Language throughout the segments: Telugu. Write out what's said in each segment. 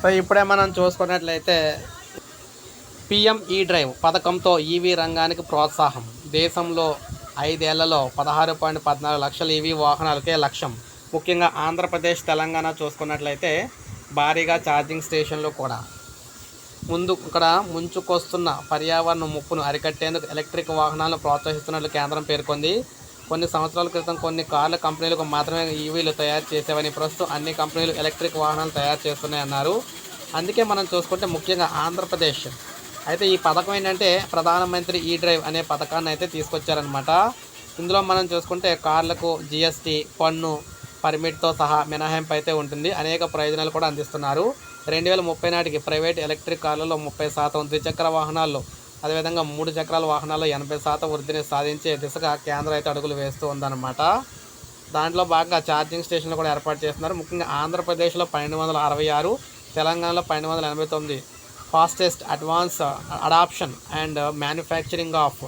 సో ఇప్పుడే మనం చూసుకున్నట్లయితే పిఎం ఈ డ్రైవ్ పథకంతో ఈవీ రంగానికి ప్రోత్సాహం. దేశంలో ఐదేళ్ళలో పదహారు పాయింట్ పద్నాలుగు లక్షల ఈవీ వాహనాలకే లక్ష్యం. ముఖ్యంగా ఆంధ్రప్రదేశ్ తెలంగాణ చూసుకున్నట్లయితే భారీగా ఛార్జింగ్ స్టేషన్లు కూడా. ముందు ఇక్కడ ముంచుకొస్తున్న పర్యావరణ ముప్పును అరికట్టేందుకు ఎలక్ట్రిక్ వాహనాలను ప్రోత్సహిస్తున్నట్లు కేంద్రం పేర్కొంది. కొన్ని సంవత్సరాల క్రితం కొన్ని కార్ల కంపెనీలకు మాత్రమే ఈవీలు తయారు చేసేవని ప్రస్తుతం అన్ని కంపెనీలు ఎలక్ట్రిక్ వాహనాలు తయారు చేస్తున్నాయన్నారు అందుకే మనం చూసుకుంటే ముఖ్యంగా ఆంధ్రప్రదేశ్. అయితే ఈ పథకం ఏంటంటే ప్రధానమంత్రి ఈ డ్రైవ్ అనే పథకాన్ని అయితే తీసుకొచ్చారనమాట ఇందులో మనం చూసుకుంటే కార్లకు జిఎస్టీ పన్ను పర్మిట్తో సహా మినహాయింపు అయితే ఉంటుంది. అనేక ప్రయోజనాలు కూడా అందిస్తున్నారు. రెండు వేల ముప్పై నాటికి ప్రైవేట్ ఎలక్ట్రిక్ కార్లలో ముప్పై శాతం ద్విచక్ర వాహనాల్లో అదేవిధంగా మూడు చక్రాల వాహనాల్లో ఎనభై శాతం వృద్ధిని సాధించే దిశగా కేంద్రం అయితే అడుగులు వేస్తూ ఉందన్నమాట. దాంట్లో భాగంగా ఛార్జింగ్ స్టేషన్లు కూడా ఏర్పాటు చేస్తున్నారు. ముఖ్యంగా ఆంధ్రప్రదేశ్లో పన్నెండు వందల అరవై ఆరు తెలంగాణలో పన్నెండు వందల ఎనభై తొమ్మిది. Fastest advance adoption and manufacturing of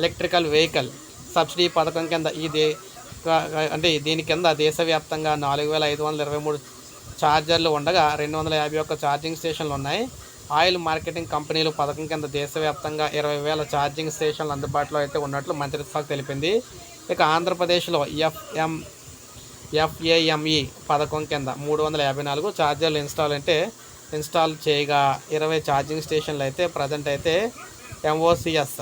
electrical vehicle subsidy పథకం కింద ఈ అంటే దీని కింద దేశవ్యాప్తంగా నాలుగు వేల ఐదు వందల ఇరవై మూడు ఛార్జర్లు ఉండగా రెండు వందల యాభై ఒక్క ఛార్జింగ్ స్టేషన్లు ఉన్నాయి. ఆయిల్ మార్కెటింగ్ కంపెనీలు పథకం కింద దేశవ్యాప్తంగా ఇరవై వేల ఛార్జింగ్ స్టేషన్లు అందుబాటులో అయితే ఉన్నట్లు మంత్రిత్వ శాఖ తెలిపింది. ఇక ఆంధ్రప్రదేశ్లో ఎఫ్ఎం ఎఫ్ఏఎంఈ పథకం కింద మూడు వందల యాభై నాలుగు ఛార్జర్లు ఇన్స్టాల్ అంటే ఇన్స్టాల్ చేయగా ఇరవై ఛార్జింగ్ స్టేషన్లు అయితే ప్రజెంట్ అయితే ఎంఓసిఎస్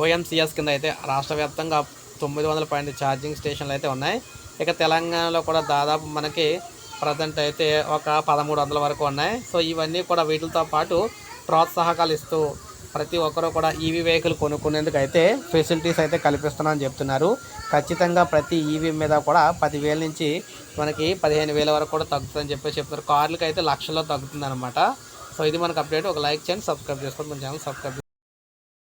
ఓఎంసిఎస్ కింద అయితే రాష్ట్ర వ్యాప్తంగా తొమ్మిది వందల పన్నెండు ఛార్జింగ్ స్టేషన్లు అయితే ఉన్నాయి. ఇక తెలంగాణలో కూడా దాదాపు మనకి ప్రజెంట్ అయితే ఒక పదమూడు వందల వరకు ఉన్నాయి. సో ఇవన్నీ కూడా వీటితో పాటు ప్రోత్సాహకాలు ఇస్తూ ప్రతి ఒక్కరూ కూడా ఈవీ వెహికల్ కొనుక్కునేందుకు అయితే ఫెసిలిటీస్ అయితే కల్పిస్తున్నామని చెప్తున్నారు. ఖచ్చితంగా ప్రతి ఈవీ మీద కూడా పదివేల నుంచి మనకి పదిహేను వేల వరకు కూడా తగ్గుతుందని చెప్పేసి చెప్తున్నారు. కార్లకి అయితే లక్షల్లో తగ్గుతుందనమాట సో ఇది మనకు అప్డేట్. ఒక లైక్ చేయండి సబ్స్క్రైబ్ చేసుకోండి. మన ఛానల్ సబ్స్క్రైబ్